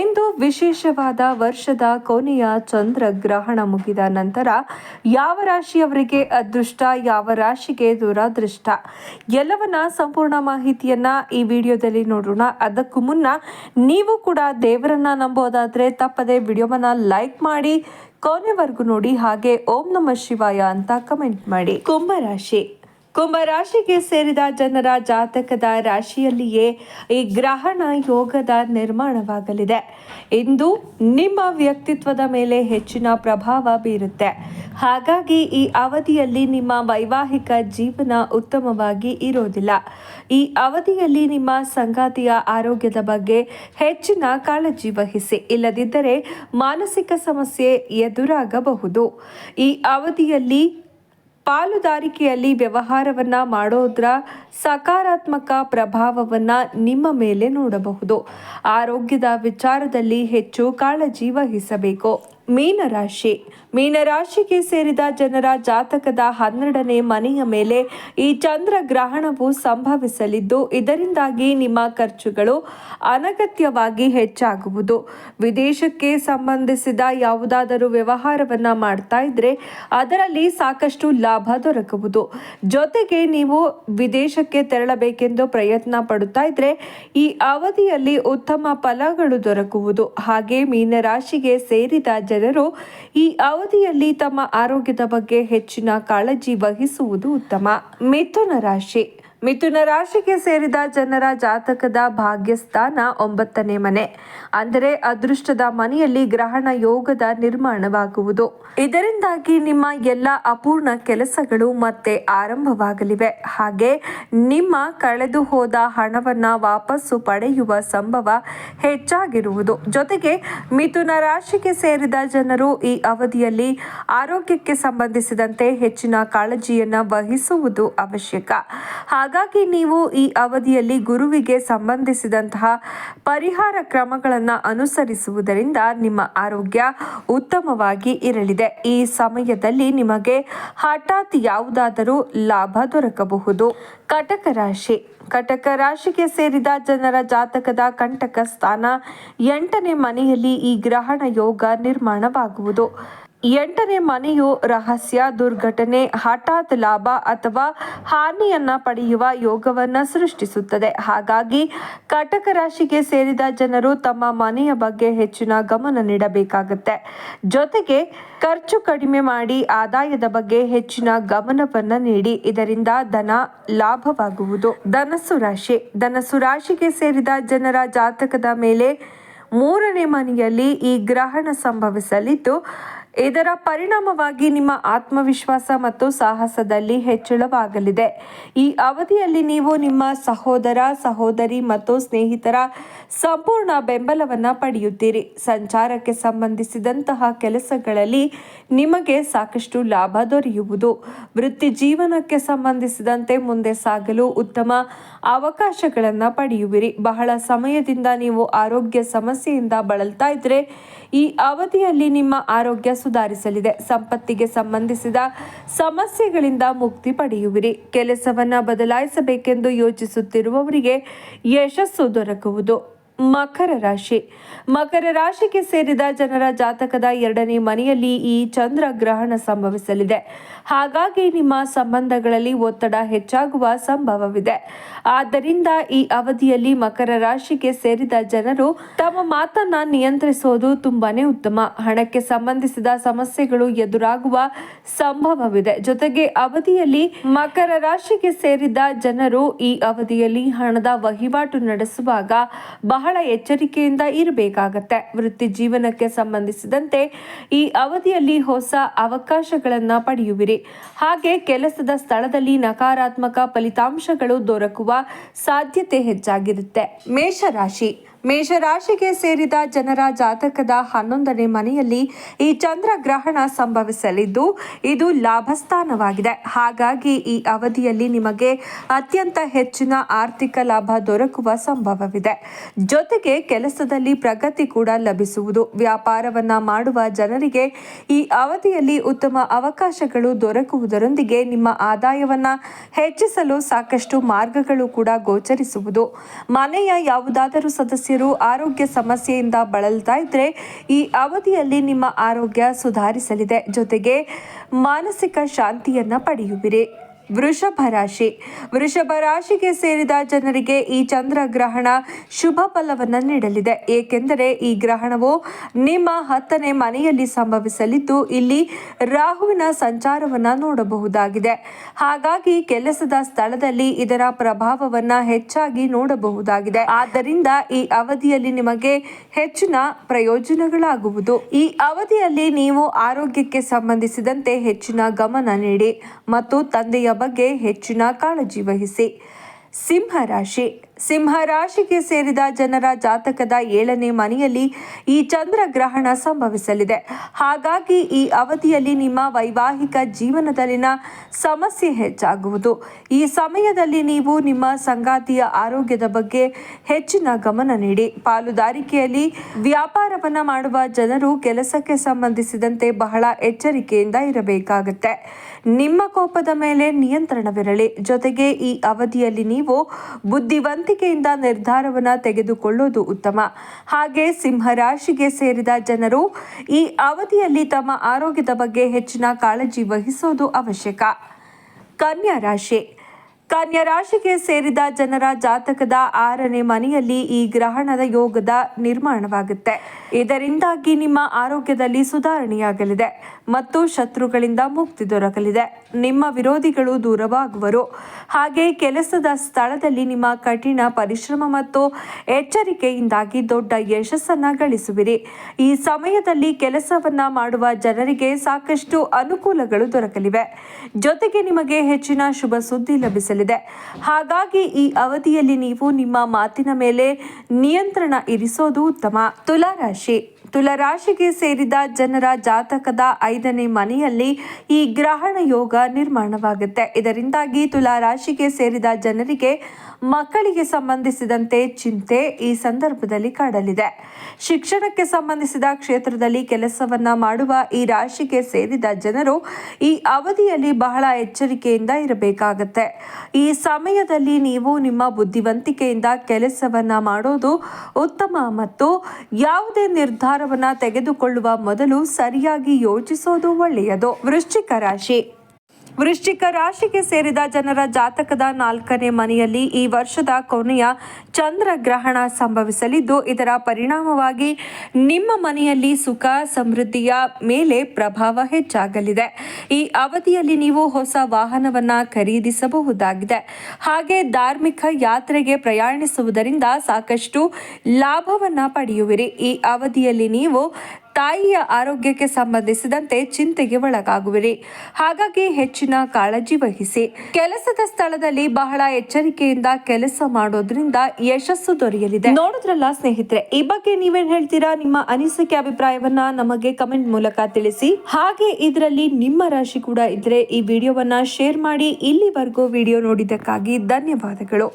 ಇಂದು ವಿಶೇಷವಾದ ವರ್ಷದ ಕೊನೆಯ ಚಂದ್ರಗ್ರಹಣ ಮುಗಿದ ನಂತರ ಯಾವ ರಾಶಿಯವರಿಗೆ ಅದೃಷ್ಟ, ಯಾವ ರಾಶಿಗೆ ದುರಾದೃಷ್ಟ? ಎಲ್ಲವನ್ನ ಸಂಪೂರ್ಣ ಮಾಹಿತಿಯನ್ನ ಈ ವಿಡಿಯೋದಲ್ಲಿ ನೋಡೋಣ. ಅದಕ್ಕೂ ಮುನ್ನ ನೀವು ಕೂಡ ದೇವರನ್ನ ನಂಬೋದಾದ್ರೆ ತಪ್ಪದೆ ವಿಡಿಯೋವನ್ನ ಲೈಕ್ ಮಾಡಿ, ಕೊನೆವರೆಗೂ ನೋಡಿ. ಹಾಗೆ ಓಂ ನಮ ಶಿವಾಯ ಅಂತ ಕಮೆಂಟ್ ಮಾಡಿ. ಕುಂಭರಾಶಿ ಕುಂಭ ರಾಶಿಗೆ ಸೇರಿದ ಜನರ ಜಾತಕದ ರಾಶಿಯಲ್ಲಿಯೇ ಈ ಗ್ರಹಣ ಯೋಗದ ನಿರ್ಮಾಣವಾಗಲಿದೆ. ಇಂದು ನಿಮ್ಮ ವ್ಯಕ್ತಿತ್ವದ ಮೇಲೆ ಹೆಚ್ಚಿನ ಪ್ರಭಾವ ಬೀರುತ್ತೆ. ಹಾಗಾಗಿ ಈ ಅವಧಿಯಲ್ಲಿ ನಿಮ್ಮ ವೈವಾಹಿಕ ಜೀವನ ಉತ್ತಮವಾಗಿ ಇರೋದಿಲ್ಲ. ಈ ಅವಧಿಯಲ್ಲಿ ನಿಮ್ಮ ಸಂಗಾತಿಯ ಆರೋಗ್ಯದ ಬಗ್ಗೆ ಹೆಚ್ಚಿನ ಕಾಳಜಿ ವಹಿಸಿ. ಇಲ್ಲದಿದ್ದರೆ ಮಾನಸಿಕ ಸಮಸ್ಯೆ ಎದುರಾಗಬಹುದು. ಈ ಅವಧಿಯಲ್ಲಿ ಪಾಲುದಾರಿಕೆಯಲ್ಲಿ ವ್ಯವಹಾರವನ್ನ ಮಾಡೋದ್ರ ಸಕಾರಾತ್ಮಕ ಪ್ರಭಾವವನ್ನ ನಿಮ್ಮ ಮೇಲೆ ನೋಡಬಹುದು. ಆರೋಗ್ಯದ ವಿಚಾರದಲ್ಲಿ ಹೆಚ್ಚು ಕಾಳಜಿ ವಹಿಸಬೇಕು. ಮೀನರಾಶಿ ಮೀನರಾಶಿಗೆ ಸೇರಿದ ಜನರ ಜಾತಕದ ಹನ್ನೆರಡನೇ ಮನೆಯ ಮೇಲೆ ಈ ಚಂದ್ರ ಗ್ರಹಣವು ಸಂಭವಿಸಲಿದ್ದು, ಇದರಿಂದಾಗಿ ನಿಮ್ಮ ಖರ್ಚುಗಳು ಅನಗತ್ಯವಾಗಿ ಹೆಚ್ಚಾಗುವುದು. ವಿದೇಶಕ್ಕೆ ಸಂಬಂಧಿಸಿದ ಯಾವುದಾದರೂ ವ್ಯವಹಾರವನ್ನ ಮಾಡ್ತಾ ಇದ್ರೆ ಅದರಲ್ಲಿ ಸಾಕಷ್ಟು ಲಾಭ ದೊರಕುವುದು. ಜೊತೆಗೆ ನೀವು ವಿದೇಶಕ್ಕೆ ತೆರಳಬೇಕೆಂದು ಪ್ರಯತ್ನ ಪಡುತ್ತಾ ಇದ್ರೆ ಈ ಅವಧಿಯಲ್ಲಿ ಉತ್ತಮ ಫಲಗಳು ದೊರಕುವುದು. ಹಾಗೆ ಮೀನರಾಶಿಗೆ ಸೇರಿದ ಜನರು ಈ ಅವಧಿಯಲ್ಲಿ ತಮ್ಮ ಆರೋಗ್ಯದ ಬಗ್ಗೆ ಹೆಚ್ಚಿನ ಕಾಳಜಿ ವಹಿಸುವುದು ಉತ್ತಮ. ಮಿಥುನ ರಾಶಿ. ಮಿಥುನ ರಾಶಿಗೆ ಸೇರಿದ ಜನರ ಜಾತಕದ ಭಾಗ್ಯಸ್ಥಾನ ಒಂಬತ್ತನೇ ಮನೆ. ಅಂದರೆ ಅದೃಷ್ಟದ ಮನೆಯಲ್ಲಿ ಗ್ರಹಣ ಯೋಗದ ನಿರ್ಮಾಣವಾಗುವುದು. ಇದರಿಂದಾಗಿ ನಿಮ್ಮ ಎಲ್ಲ ಅಪೂರ್ಣ ಕೆಲಸಗಳು ಮತ್ತೆ ಆರಂಭವಾಗಲಿವೆ. ಹಾಗೆ ನಿಮ್ಮ ಕಳೆದು ಹೋದ ಹಣವನ್ನ ವಾಪಸ್ಸು ಪಡೆಯುವ ಸಂಭವ ಹೆಚ್ಚಾಗಿರುವುದು. ಜೊತೆಗೆ ಮಿಥುನ ರಾಶಿಗೆ ಸೇರಿದ ಜನರು ಈ ಅವಧಿಯಲ್ಲಿ ಆರೋಗ್ಯಕ್ಕೆ ಸಂಬಂಧಿಸಿದಂತೆ ಹೆಚ್ಚಿನ ಕಾಳಜಿಯನ್ನು ವಹಿಸುವುದು ಅವಶ್ಯಕ. ಹಾಗಾಗಿ ನೀವು ಈ ಅವಧಿಯಲ್ಲಿ ಗುರುವಿಗೆ ಸಂಬಂಧಿಸಿದಂತಹ ಪರಿಹಾರ ಕ್ರಮಗಳನ್ನು ಅನುಸರಿಸುವುದರಿಂದ ನಿಮ್ಮ ಆರೋಗ್ಯ ಉತ್ತಮವಾಗಿ ಇರಲಿದೆ. ಈ ಸಮಯದಲ್ಲಿ ನಿಮಗೆ ಹಠಾತ್ ಯಾವುದಾದರೂ ಲಾಭ ದೊರಕಬಹುದು. ಕಟಕ ರಾಶಿ. ಕಟಕ ರಾಶಿಗೆ ಸೇರಿದ ಜನರ ಜಾತಕದ ಕಂಟಕ ಸ್ಥಾನ ಎಂಟನೇ ಮನೆಯಲ್ಲಿ ಈ ಗ್ರಹಣ ಯೋಗ ನಿರ್ಮಾಣವಾಗುವುದು. ಎಂಟನೇ ಮನೆಯು ರಹಸ್ಯ, ದುರ್ಘಟನೆ, ಹಠಾತ್ ಲಾಭ ಅಥವಾ ಹಾನಿಯನ್ನ ಪಡೆಯುವ ಯೋಗವನ್ನ ಸೃಷ್ಟಿಸುತ್ತದೆ. ಹಾಗಾಗಿ ಕಟಕ ರಾಶಿಗೆ ಸೇರಿದ ಜನರು ತಮ್ಮ ಮನೆಯ ಬಗ್ಗೆ ಹೆಚ್ಚಿನ ಗಮನ ನೀಡಬೇಕಾಗುತ್ತೆ. ಜೊತೆಗೆ ಖರ್ಚು ಕಡಿಮೆ ಮಾಡಿ ಆದಾಯದ ಬಗ್ಗೆ ಹೆಚ್ಚಿನ ಗಮನವನ್ನ ನೀಡಿ. ಇದರಿಂದ ಧನ ಲಾಭವಾಗುವುದು. ಧನಸ್ಸು ರಾಶಿ. ಧನಸ್ಸು ರಾಶಿಗೆ ಸೇರಿದ ಜನರ ಜಾತಕದ ಮೇಲೆ ಮೂರನೇ ಮನೆಯಲ್ಲಿ ಈ ಗ್ರಹಣ ಸಂಭವಿಸಲಿದ್ದು ಇದರ ಪರಿಣಾಮವಾಗಿ ನಿಮ್ಮ ಆತ್ಮವಿಶ್ವಾಸ ಮತ್ತು ಸಾಹಸದಲ್ಲಿ ಹೆಚ್ಚಳವಾಗಲಿದೆ. ಈ ಅವಧಿಯಲ್ಲಿ ನೀವು ನಿಮ್ಮ ಸಹೋದರ, ಸಹೋದರಿ ಮತ್ತು ಸ್ನೇಹಿತರ ಸಂಪೂರ್ಣ ಬೆಂಬಲವನ್ನು ಪಡೆಯುತ್ತೀರಿ. ಸಂಚಾರಕ್ಕೆ ಸಂಬಂಧಿಸಿದಂತಹ ಕೆಲಸಗಳಲ್ಲಿ ನಿಮಗೆ ಸಾಕಷ್ಟು ಲಾಭ ದೊರೆಯುವುದು. ವೃತ್ತಿ ಜೀವನಕ್ಕೆ ಸಂಬಂಧಿಸಿದಂತೆ ಮುಂದೆ ಸಾಗಲು ಉತ್ತಮ ಅವಕಾಶಗಳನ್ನು ಪಡೆಯುವಿರಿ. ಬಹಳ ಸಮಯದಿಂದ ನೀವು ಆರೋಗ್ಯ ಸಮಸ್ಯೆಯಿಂದ ಬಳಲ್ತಾ ಇದ್ರೆ ಈ ಅವಧಿಯಲ್ಲಿ ನಿಮ್ಮ ಆರೋಗ್ಯ ಸುಧಾರಿಸಲಿದೆ. ಸಂಪತ್ತಿಗೆ ಸಂಬಂಧಿಸಿದ ಸಮಸ್ಯೆಗಳಿಂದ ಮುಕ್ತಿ ಪಡೆಯುವಿರಿ. ಕೆಲಸವನ್ನು ಬದಲಾಯಿಸಬೇಕೆಂದು ಯೋಚಿಸುತ್ತಿರುವವರಿಗೆ ಯಶಸ್ಸು ದೊರಕುವುದು ಮಕರ ರಾಶಿ. ಮಕರ ರಾಶಿಗೆ ಸೇರಿದ ಜನರ ಜಾತಕದ ಎರಡನೇ ಮನೆಯಲ್ಲಿ ಈ ಚಂದ್ರ ಗ್ರಹಣ ಸಂಭವಿಸಲಿದೆ. ಹಾಗಾಗಿ ನಿಮ್ಮ ಸಂಬಂಧಗಳಲ್ಲಿ ಒತ್ತಡ ಹೆಚ್ಚಾಗುವ ಸಂಭವವಿದೆ. ಆದ್ದರಿಂದ ಈ ಅವಧಿಯಲ್ಲಿ ಮಕರ ರಾಶಿಗೆ ಸೇರಿದ ಜನರು ತಮ್ಮ ಮಾತನ್ನ ನಿಯಂತ್ರಿಸುವುದು ತುಂಬಾನೇ ಉತ್ತಮ. ಹಣಕ್ಕೆ ಸಂಬಂಧಿಸಿದ ಸಮಸ್ಯೆಗಳು ಎದುರಾಗುವ ಸಂಭವವಿದೆ. ಜೊತೆಗೆ ಅವಧಿಯಲ್ಲಿ ಮಕರ ರಾಶಿಗೆ ಸೇರಿದ ಜನರು ಈ ಅವಧಿಯಲ್ಲಿ ಹಣದ ವಹಿವಾಟು ನಡೆಸುವಾಗ ಬಹಳ ಎಚ್ಚರಿಕೆಯಿಂದ ಇರಬೇಕಾಗತ್ತೆ. ವೃತ್ತಿ ಜೀವನಕ್ಕೆ ಸಂಬಂಧಿಸಿದಂತೆ ಈ ಅವಧಿಯಲ್ಲಿ ಹೊಸ ಅವಕಾಶಗಳನ್ನು ಪಡೆಯುವಿರಿ. ಹಾಗೆ ಕೆಲಸದ ಸ್ಥಳದಲ್ಲಿ ನಕಾರಾತ್ಮಕ ಫಲಿತಾಂಶಗಳು ದೊರಕುವ ಸಾಧ್ಯತೆ ಹೆಚ್ಚಾಗಿರುತ್ತೆ. ಮೇಷರಾಶಿ. ಮೇಷರಾಶಿಗೆ ಸೇರಿದ ಜನರ ಜಾತಕದ ಹನ್ನೊಂದನೇ ಮನೆಯಲ್ಲಿ ಈ ಚಂದ್ರ ಗ್ರಹಣ ಸಂಭವಿಸಲಿದ್ದು, ಇದು ಲಾಭಸ್ಥಾನವಾಗಿದೆ. ಹಾಗಾಗಿ ಈ ಅವಧಿಯಲ್ಲಿ ನಿಮಗೆ ಅತ್ಯಂತ ಹೆಚ್ಚಿನ ಆರ್ಥಿಕ ಲಾಭ ದೊರಕುವ ಸಂಭವವಿದೆ. ಜೊತೆಗೆ ಕೆಲಸದಲ್ಲಿ ಪ್ರಗತಿ ಕೂಡ ಲಭಿಸುವುದು. ವ್ಯಾಪಾರವನ್ನ ಮಾಡುವ ಜನರಿಗೆ ಈ ಅವಧಿಯಲ್ಲಿ ಉತ್ತಮ ಅವಕಾಶಗಳು ದೊರಕುವುದರೊಂದಿಗೆ ನಿಮ್ಮ ಆದಾಯವನ್ನ ಹೆಚ್ಚಿಸಲು ಸಾಕಷ್ಟು ಮಾರ್ಗಗಳು ಕೂಡ ಗೋಚರಿಸುವುದು. ಮನೆಯ ಯಾವುದಾದರೂ ಸದಸ್ಯ ಸದಸ್ಯರು ಆರೋಗ್ಯ ಸಮಸ್ಯೆಯಿಂದ ಬಳಲ್ತಾ ಇದ್ರೆ ಈ ಅವಧಿಯಲ್ಲಿ ನಿಮ್ಮ ಆರೋಗ್ಯ ಸುಧಾರಿಸಲಿದೆ. ಜೊತೆಗೆ ಮಾನಸಿಕ ಶಾಂತಿಯನ್ನ ಪಡೆಯುವಿರಿ. ವೃಷಭ ರಾಶಿ. ವೃಷಭ ರಾಶಿಗೆ ಸೇರಿದ ಜನರಿಗೆ ಈ ಚಂದ್ರಗ್ರಹಣ ಶುಭ ಫಲವನ್ನು ನೀಡಲಿದೆ. ಏಕೆಂದರೆ ಈ ಗ್ರಹಣವು ನಿಮ್ಮ ಹತ್ತನೇ ಮನೆಯಲ್ಲಿ ಸಂಭವಿಸಲಿದ್ದು, ಇಲ್ಲಿ ರಾಹುವಿನ ಸಂಚಾರವನ್ನು ನೋಡಬಹುದಾಗಿದೆ. ಹಾಗಾಗಿ ಕೆಲಸದ ಸ್ಥಳದಲ್ಲಿ ಇದರ ಪ್ರಭಾವವನ್ನ ಹೆಚ್ಚಾಗಿ ನೋಡಬಹುದಾಗಿದೆ. ಆದ್ದರಿಂದ ಈ ಅವಧಿಯಲ್ಲಿ ನಿಮಗೆ ಹೆಚ್ಚಿನ ಪ್ರಯೋಜನಗಳಾಗುವುದು. ಈ ಅವಧಿಯಲ್ಲಿ ನೀವು ಆರೋಗ್ಯಕ್ಕೆ ಸಂಬಂಧಿಸಿದಂತೆ ಹೆಚ್ಚಿನ ಗಮನ ನೀಡಿ ಮತ್ತು ತಂದೆಯ ಬಗ್ಗೆ ಹೆಚ್ಚಿನ ಕಾಳಜಿ ವಹಿಸಿ. ಸಿಂಹ ರಾಶಿ. ಸಿಂಹ ರಾಶಿಗೆ ಸೇರಿದ ಜನರ ಜಾತಕದ ಏಳನೇ ಮನೆಯಲ್ಲಿ ಈ ಚಂದ್ರಗ್ರಹಣ ಸಂಭವಿಸಲಿದೆ. ಹಾಗಾಗಿ ಈ ಅವಧಿಯಲ್ಲಿ ನಿಮ್ಮ ವೈವಾಹಿಕ ಜೀವನದಲ್ಲಿನ ಸಮಸ್ಯೆ ಹೆಚ್ಚಾಗುವುದು. ಈ ಸಮಯದಲ್ಲಿ ನೀವು ನಿಮ್ಮ ಸಂಗಾತಿಯ ಆರೋಗ್ಯದ ಬಗ್ಗೆ ಹೆಚ್ಚಿನ ಗಮನ ನೀಡಿ. ಪಾಲುದಾರಿಕೆಯಲ್ಲಿ ವ್ಯಾಪಾರವನ್ನು ಮಾಡುವ ಜನರು ಕೆಲಸಕ್ಕೆ ಸಂಬಂಧಿಸಿದಂತೆ ಬಹಳ ಎಚ್ಚರಿಕೆಯಿಂದ ಇರಬೇಕಾಗುತ್ತೆ. ನಿಮ್ಮ ಕೋಪದ ಮೇಲೆ ನಿಯಂತ್ರಣವಿರಲಿ. ಜೊತೆಗೆ ಈ ಅವಧಿಯಲ್ಲಿ ನೀವು ಬುದ್ಧಿವಂತಿಕೆಯಿಂದ ನಿರ್ಧಾರವನ್ನು ತೆಗೆದುಕೊಳ್ಳೋದು ಉತ್ತಮ. ಹಾಗೆ ಸಿಂಹರಾಶಿಗೆ ಸೇರಿದ ಜನರು ಈ ಅವಧಿಯಲ್ಲಿ ತಮ್ಮ ಆರೋಗ್ಯದ ಬಗ್ಗೆ ಹೆಚ್ಚಿನ ಕಾಳಜಿ ವಹಿಸೋದು ಅವಶ್ಯಕ. ಕನ್ಯಾ ರಾಶಿ. ಕನ್ಯಾ ರಾಶಿಗೆ ಸೇರಿದ ಜನರ ಜಾತಕದ ಆರನೇ ಮನೆಯಲ್ಲಿ ಈ ಗ್ರಹಣದ ಯೋಗದ ನಿರ್ಮಾಣವಾಗುತ್ತೆ. ಇದರಿಂದಾಗಿ ನಿಮ್ಮ ಆರೋಗ್ಯದಲ್ಲಿ ಸುಧಾರಣೆಯಾಗಲಿದೆ. ಮತ್ತು ಶತ್ರುಗಳಿಂದ ಮುಕ್ತಿ ದೊರಕಲಿದೆ. ನಿಮ್ಮ ವಿರೋಧಿಗಳು ದೂರವಾಗುವರು. ಹಾಗೆ ಕೆಲಸದ ಸ್ಥಳದಲ್ಲಿ ನಿಮ್ಮ ಕಠಿಣ ಪರಿಶ್ರಮ ಮತ್ತು ಎಚ್ಚರಿಕೆಯಿಂದಾಗಿ ದೊಡ್ಡ ಯಶಸ್ಸನ್ನು ಗಳಿಸುವಿರಿ. ಈ ಸಮಯದಲ್ಲಿ ಕೆಲಸವನ್ನ ಮಾಡುವ ಜನರಿಗೆ ಸಾಕಷ್ಟು ಅನುಕೂಲಗಳು ದೊರಕಲಿವೆ. ಜೊತೆಗೆ ನಿಮಗೆ ಹೆಚ್ಚಿನ ಶುಭ ಸುದ್ದಿ ಲಭಿಸಲಿದೆ. ಹಾಗಾಗಿ ಈ ಅವಧಿಯಲ್ಲಿ ನೀವು ನಿಮ್ಮ ಮಾತಿನ ಮೇಲೆ ನಿಯಂತ್ರಣ ಇರಿಸೋದು ಉತ್ತಮ. ತುಲಾರಾಶಿ. ತುಲಾರಾಶಿಗೆ ಸೇರಿದ ಜನರ ಜಾತಕದ ಐದನೇ ಮನೆಯಲ್ಲಿ ಈ ಗ್ರಹಣ ಯೋಗ ನಿರ್ಮಾಣವಾಗುತ್ತೆ. ಇದರಿಂದಾಗಿ ತುಲಾ ರಾಶಿಗೆ ಸೇರಿದ ಜನರಿಗೆ ಮಕ್ಕಳಿಗೆ ಸಂಬಂಧಿಸಿದಂತೆ ಚಿಂತೆ ಈ ಸಂದರ್ಭದಲ್ಲಿ ಕಾಡಲಿದೆ. ಶಿಕ್ಷಣಕ್ಕೆ ಸಂಬಂಧಿಸಿದ ಕ್ಷೇತ್ರದಲ್ಲಿ ಕೆಲಸವನ್ನ ಮಾಡುವ ಈ ರಾಶಿಗೆ ಸೇರಿದ ಜನರು ಈ ಅವಧಿಯಲ್ಲಿ ಬಹಳ ಎಚ್ಚರಿಕೆಯಿಂದ ಇರಬೇಕಾಗತ್ತೆ. ಈ ಸಮಯದಲ್ಲಿ ನೀವು ನಿಮ್ಮ ಬುದ್ಧಿವಂತಿಕೆಯಿಂದ ಕೆಲಸವನ್ನ ಮಾಡೋದು ಉತ್ತಮ ಮತ್ತು ಯಾವುದೇ ನಿರ್ಧಾರವನ್ನ ತೆಗೆದುಕೊಳ್ಳುವ ಮೊದಲು ಸರಿಯಾಗಿ ಯೋಚಿಸೋದು ಒಳ್ಳೆಯದು. ವೃಶ್ಚಿಕ ರಾಶಿ. ವೃಶ್ಚಿಕ ರಾಶಿಗೆ ಸೇರಿದ ಜನರ ಜಾತಕದ ನಾಲ್ಕನೇ ಮನೆಯಲ್ಲಿ ಈ ವರ್ಷದ ಕೊನೆಯ ಚಂದ್ರಗ್ರಹಣ ಸಂಭವಿಸಲಿದ್ದು, ಇದರ ಪರಿಣಾಮವಾಗಿ ನಿಮ್ಮ ಮನೆಯಲ್ಲಿ ಸುಖ, ಸಮೃದ್ಧಿಯ ಮೇಲೆ ಪ್ರಭಾವ ಹೆಚ್ಚಾಗಲಿದೆ. ಈ ಅವಧಿಯಲ್ಲಿ ನೀವು ಹೊಸ ವಾಹನವನ್ನು ಖರೀದಿಸಬಹುದಾಗಿದೆ. ಹಾಗೆ ಧಾರ್ಮಿಕ ಯಾತ್ರೆಗೆ ಪ್ರಯಾಣಿಸುವುದರಿಂದ ಸಾಕಷ್ಟು ಲಾಭವನ್ನು ಪಡೆಯುವಿರಿ. ಈ ಅವಧಿಯಲ್ಲಿ ನೀವು ತಾಯಿಯ ಆರೋಗ್ಯಕ್ಕೆ ಸಂಬಂಧಿಸಿದಂತೆ ಚಿಂತೆಗೆ ಒಳಗಾಗುವಿರಿ. ಹಾಗಾಗಿ ಹೆಚ್ಚಿನ ಕಾಳಜಿ ವಹಿಸಿ. ಕೆಲಸದ ಸ್ಥಳದಲ್ಲಿ ಬಹಳ ಎಚ್ಚರಿಕೆಯಿಂದ ಕೆಲಸ ಮಾಡೋದ್ರಿಂದ ಯಶಸ್ಸು ದೊರೆಯಲಿದೆ. ನೋಡಿದ್ರಲ್ಲ ಸ್ನೇಹಿತರೆ, ಈ ಬಗ್ಗೆ ನೀವೇನ್ ಹೇಳ್ತೀರಾ? ನಿಮ್ಮ ಅನಿಸಿಕೆ, ಅಭಿಪ್ರಾಯವನ್ನ ನಮಗೆ ಕಮೆಂಟ್ ಮೂಲಕ ತಿಳಿಸಿ. ಹಾಗೆ ಇದರಲ್ಲಿ ನಿಮ್ಮ ರಾಶಿ ಕೂಡ ಇದ್ರೆ ಈ ವಿಡಿಯೋವನ್ನ ಶೇರ್ ಮಾಡಿ, ಇಲ್ಲಿವರೆಗೂ ವಿಡಿಯೋ ನೋಡಿದ್ದಕ್ಕಾಗಿ ಧನ್ಯವಾದಗಳು.